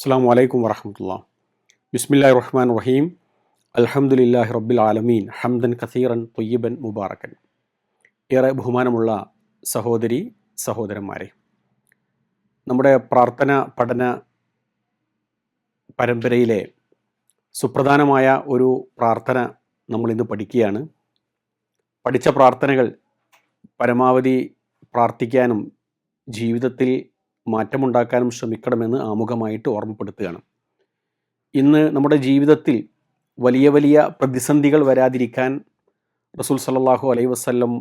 അസ്സാം വലൈക്കും വറഹമത്തുള്ള. ബിസ്മില്ലാ റഹ്മാൻ റഹീം. അൽഹംദുലില്ലാഹി റബ്ബിൽ ആലമീൻ. ഹംദൻ കസീറൻ തൊയ്യബൻ മുബാറക്കൻ. ഏറെ ബഹുമാനമുള്ള സഹോദരി സഹോദരന്മാരെ നമ്മുടെ പ്രാർത്ഥന പഠന പരമ്പരയിലെ സുപ്രധാനമായ ഒരു പ്രാർത്ഥന നമ്മൾ ഇന്ന് പഠിക്കുകയാണ്. പഠിച്ച പ്രാർത്ഥനകൾ പരമാവധി പ്രാർത്ഥിക്കാനും ജീവിതത്തിൽ മാറ്റമുണ്ടാക്കാനും ശ്രമിക്കണമെന്ന് ആമുഖമായിട്ട് ഓർമ്മപ്പെടുത്തുകയാണ്. ഇന്ന് നമ്മുടെ ജീവിതത്തിൽ വലിയ വലിയ പ്രതിസന്ധികൾ വരാതിരിക്കാൻ റസൂൽ സല്ലാഹു അലൈ വസ്ല്ലം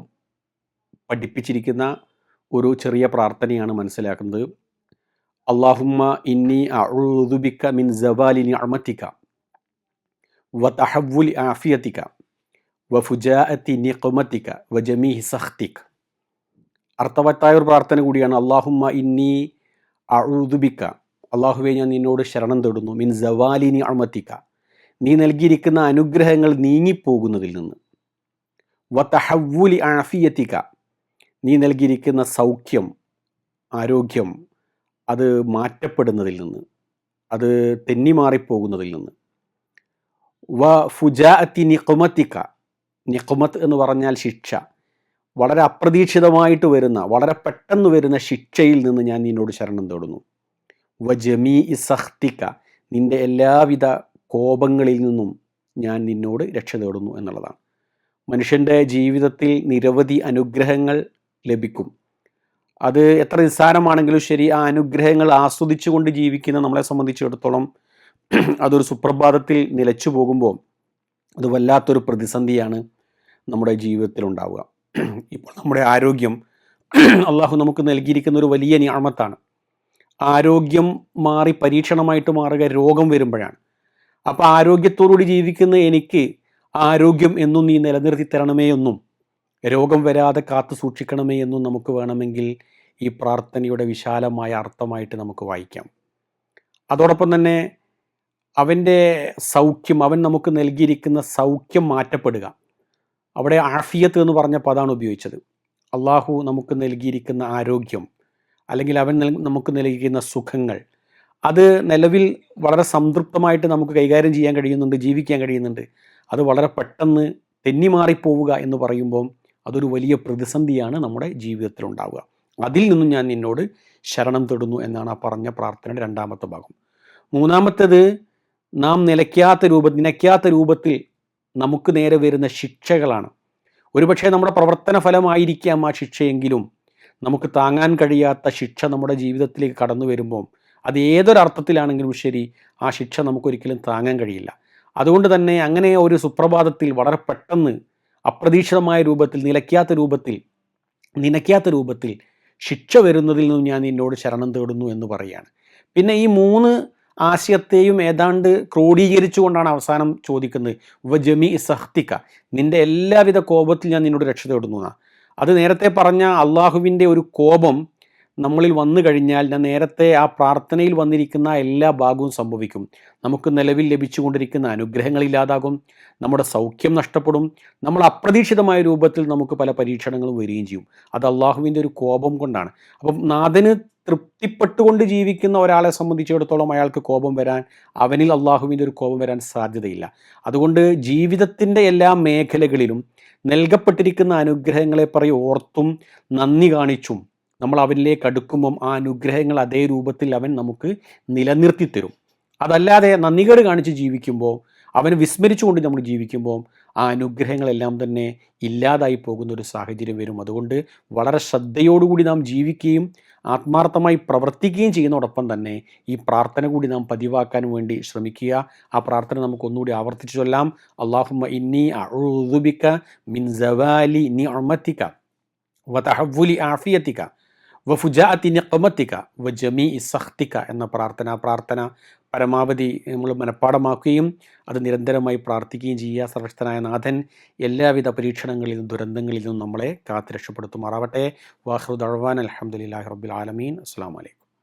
പഠിപ്പിച്ചിരിക്കുന്ന ഒരു ചെറിയ പ്രാർത്ഥനയാണ് മനസ്സിലാക്കുന്നത്. അള്ളാഹുമ്മ ഇന്നി അഴുതുബിക്ക മിൻ ജവാലിനി വ തഹവുൽ ആഫിയത്തിക്ക വ ഫുജാഅത്തി നിഖമത്തിക്ക വ ജമീഹി സഖ്തിക്. അർത്ഥവത്തായ ഒരു പ്രാർത്ഥന കൂടിയാണ്. അള്ളാഹുമ്മ ഇന്നി അഴുതുബിക്ക അള്ളാഹുവെ ഞാൻ നിന്നോട് ശരണം തേടുന്നു മിൻ ജവാലിനി അമത്തിക്ക നീ നൽകിയിരിക്കുന്ന അനുഗ്രഹങ്ങൾ നീങ്ങിപ്പോകുന്നതിൽ നിന്ന്. വ തഹവുലി ആഫിയത്തിക്ക നീ നൽകിയിരിക്കുന്ന സൗഖ്യം ആരോഗ്യം അത് മാറ്റപ്പെടുന്നതിൽ നിന്ന് അത് തെന്നിമാറിപ്പോകുന്നതിൽ നിന്ന്. വ ഫുജാഅത്തി നിക്കുമത്തിക്ക നിക്കുമത്ത് എന്ന് പറഞ്ഞാൽ ശിക്ഷ. വളരെ അപ്രതീക്ഷിതമായിട്ട് വരുന്ന വളരെ പെട്ടെന്ന് വരുന്ന ശിക്ഷയിൽ നിന്ന് ഞാൻ നിന്നോട് ശരണം തേടുന്നു. വ ജമീ ഇസഹ്തിക്ക നിന്റെ എല്ലാവിധ കോപങ്ങളിൽ നിന്നും ഞാൻ നിന്നോട് രക്ഷ തേടുന്നു എന്നുള്ളതാണ്. മനുഷ്യന്റെ ജീവിതത്തിൽ നിരവധി അനുഗ്രഹങ്ങൾ ലഭിക്കും. അത് എത്ര നിസ്സാരമാണെങ്കിലും ശരി ആ അനുഗ്രഹങ്ങൾ ആസ്വദിച്ചുകൊണ്ട് ജീവിക്കുന്ന നമ്മളെ സംബന്ധിച്ചിടത്തോളം അതൊരു സുപ്രഭാതത്തിൽ നിലച്ചു പോകുമ്പോൾ അത് വല്ലാത്തൊരു പ്രതിസന്ധിയാണ് നമ്മുടെ ജീവിതത്തിൽ ഉണ്ടാവുക ഇപ്പോൾ നമ്മുടെ ആരോഗ്യം അള്ളാഹു നമുക്ക് നൽകിയിരിക്കുന്ന ഒരു വലിയ ഞാമത്താണ് ആരോഗ്യം മാറി പരീക്ഷണമായിട്ട് മാറുക രോഗം വരുമ്പോഴാണ്. അപ്പോൾ ആരോഗ്യത്തോടുകൂടി ജീവിക്കുന്ന എനിക്ക് ആരോഗ്യം എന്നും നീ നിലനിർത്തി തരണമേ എന്നും രോഗം വരാതെ കാത്തു സൂക്ഷിക്കണമേ എന്നും നമുക്ക് വേണമെങ്കിൽ ഈ പ്രാർത്ഥനയുടെ വിശാലമായ അർത്ഥമായിട്ട് നമുക്ക് വായിക്കാം. അതോടൊപ്പം തന്നെ അവന്റെ സൗഖ്യം അവൻ നമുക്ക് നൽകിയിരിക്കുന്ന സൗഖ്യം മാറ്റപ്പെടുക. അവിടെ ആഫിയത്ത് എന്ന് പറഞ്ഞ പദമാണ് ഉപയോഗിച്ചത്. അള്ളാഹു നമുക്ക് നൽകിയിരിക്കുന്ന ആരോഗ്യം അല്ലെങ്കിൽ അവൻ നമുക്ക് നൽകിയിരിക്കുന്ന സുഖങ്ങൾ അത് നിലവിൽ വളരെ സംതൃപ്തമായിട്ട് നമുക്ക് കൈകാര്യം ചെയ്യാൻ കഴിയുന്നുണ്ട് ജീവിക്കാൻ കഴിയുന്നുണ്ട്. അത് വളരെ പെട്ടെന്ന് തെന്നിമാറിപ്പോവുക എന്ന് പറയുമ്പോൾ അതൊരു വലിയ പ്രതിസന്ധിയാണ് നമ്മുടെ ജീവിതത്തിൽ ഉണ്ടാവുക അതിൽ നിന്നും ഞാൻ നിന്നോട് ശരണം തൊടുന്നു എന്നാണ് ആ പറഞ്ഞ പ്രാർത്ഥനയുടെ രണ്ടാമത്തെ ഭാഗം. മൂന്നാമത്തേത് നാം നിലയ്ക്കാത്ത രൂപ നിലയ്ക്കാത്ത രൂപത്തിൽ നമുക്ക് നേരെ വരുന്ന ശിക്ഷകളാണ്. ഒരുപക്ഷെ നമ്മുടെ പ്രവർത്തന ഫലമായിരിക്കാം ആ ശിക്ഷയെങ്കിലും. നമുക്ക് താങ്ങാൻ കഴിയാത്ത ശിക്ഷ നമ്മുടെ ജീവിതത്തിലേക്ക് കടന്നു വരുമ്പോൾ അത് ഏതൊരർത്ഥത്തിലാണെങ്കിലും ശരി ആ ശിക്ഷ നമുക്കൊരിക്കലും താങ്ങാൻ കഴിയില്ല. അതുകൊണ്ട് തന്നെ അങ്ങനെ ഒരു സുപ്രഭാതത്തിൽ വളരെ പെട്ടെന്ന് അപ്രതീക്ഷിതമായ രൂപത്തിൽ നിലയ്ക്കാത്ത രൂപത്തിൽ നിനയ്ക്കാത്ത രൂപത്തിൽ ശിക്ഷ വരുന്നതിൽ നിന്നും ഞാൻ നിന്നോട് ശരണം തേടുന്നു എന്ന് പറയുകയാണ്. പിന്നെ ഈ മൂന്ന് ആശയത്തെയും ഏതാണ്ട് ക്രോഡീകരിച്ചുകൊണ്ടാണ് അവസാനം ചോദിക്കുന്നത്. വ ജമി സഹ്തിക്ക നിന്റെ എല്ലാവിധ കോപത്തിൽ ഞാൻ നിന്നോട് രക്ഷ തേടുന്നു അത് നേരത്തെ പറഞ്ഞ അള്ളാഹുവിന്റെ ഒരു കോപം നമ്മളിൽ വന്നു കഴിഞ്ഞാൽ ഞാൻ നേരത്തെ ആ പ്രാർത്ഥനയിൽ വന്നിരിക്കുന്ന എല്ലാ ഭാഗവും സംഭവിക്കും. നമുക്ക് നിലവിൽ ലഭിച്ചുകൊണ്ടിരിക്കുന്ന അനുഗ്രഹങ്ങൾ ഇല്ലാതാകും നമ്മുടെ സൗഖ്യം നഷ്ടപ്പെടും നമ്മൾ അപ്രതീക്ഷിതമായ രൂപത്തിൽ നമുക്ക് പല പരീക്ഷണങ്ങളും വരികയും ചെയ്യും. അത് അള്ളാഹുവിന്റെ ഒരു കോപം കൊണ്ടാണ്. അപ്പം നാഥന് തൃപ്തിപ്പെട്ടുകൊണ്ട് ജീവിക്കുന്ന ഒരാളെ സംബന്ധിച്ചിടത്തോളം അയാൾക്ക് കോപം വരാൻ അവനിൽ അള്ളാഹുവിന്റെ ഒരു കോപം വരാൻ സാധ്യതയില്ല. അതുകൊണ്ട് ജീവിതത്തിന്റെ എല്ലാ മേഖലകളിലും നൽകപ്പെട്ടിരിക്കുന്ന അനുഗ്രഹങ്ങളെ പറയും ഓർത്തും നന്ദി കാണിച്ചും നമ്മൾ അവനിലേക്ക് അടുക്കുമ്പം ആ അനുഗ്രഹങ്ങൾ അതേ രൂപത്തിൽ അവൻ നമുക്ക് നിലനിർത്തി തരും അതല്ലാതെ നന്ദികേട് കാണിച്ച് ജീവിക്കുമ്പോൾ അവന് വിസ്മരിച്ചുകൊണ്ട് നമ്മൾ ജീവിക്കുമ്പോൾ ആ അനുഗ്രഹങ്ങളെല്ലാം തന്നെ ഇല്ലാതായി പോകുന്ന ഒരു സാഹചര്യം വരും. അതുകൊണ്ട് വളരെ ശ്രദ്ധയോടുകൂടി നാം ജീവിക്കുകയും ആത്മാർത്ഥമായി പ്രവർത്തിക്കുകയും ചെയ്യുന്നതോടൊപ്പം തന്നെ ഈ പ്രാർത്ഥന കൂടി നാം പതിവാക്കാൻ വേണ്ടി ശ്രമിക്കുക. ആ പ്രാർത്ഥന നമുക്ക് ഒന്നുകൂടി ആവർത്തിച്ചു ചൊല്ലാം. അള്ളാഹുമ്മ ഇന്നി അഴുബിക്ക മിൻ ജവാലി നി അമത്തിക്ക വ തഹവുലി ആഫിയത്തിക്ക വ ഫുജാഅത്തി നിഖമത്തിക്ക വ ജമീ സഖ്തിക്ക എന്ന പ്രാർത്ഥന പ്രാർത്ഥന പരമാവധി നമ്മൾ മനഃപ്പാടമാക്കുകയും അത് നിരന്തരമായി പ്രാർത്ഥിക്കുകയും ചെയ്യുക. സർവശക്തനായ നാഥൻ എല്ലാവിധ പരീക്ഷണങ്ങളിൽ നിന്നും ദുരന്തങ്ങളിൽ നിന്നും നമ്മളെ കാത്തു രക്ഷപ്പെടുത്തുമാറാവട്ടെ. വാഹൃദ് അഴവാൻ അലഹമുല്ലാ റബ്ബുൽ ആലമീൻ. അസ്സാം വലൈക്കും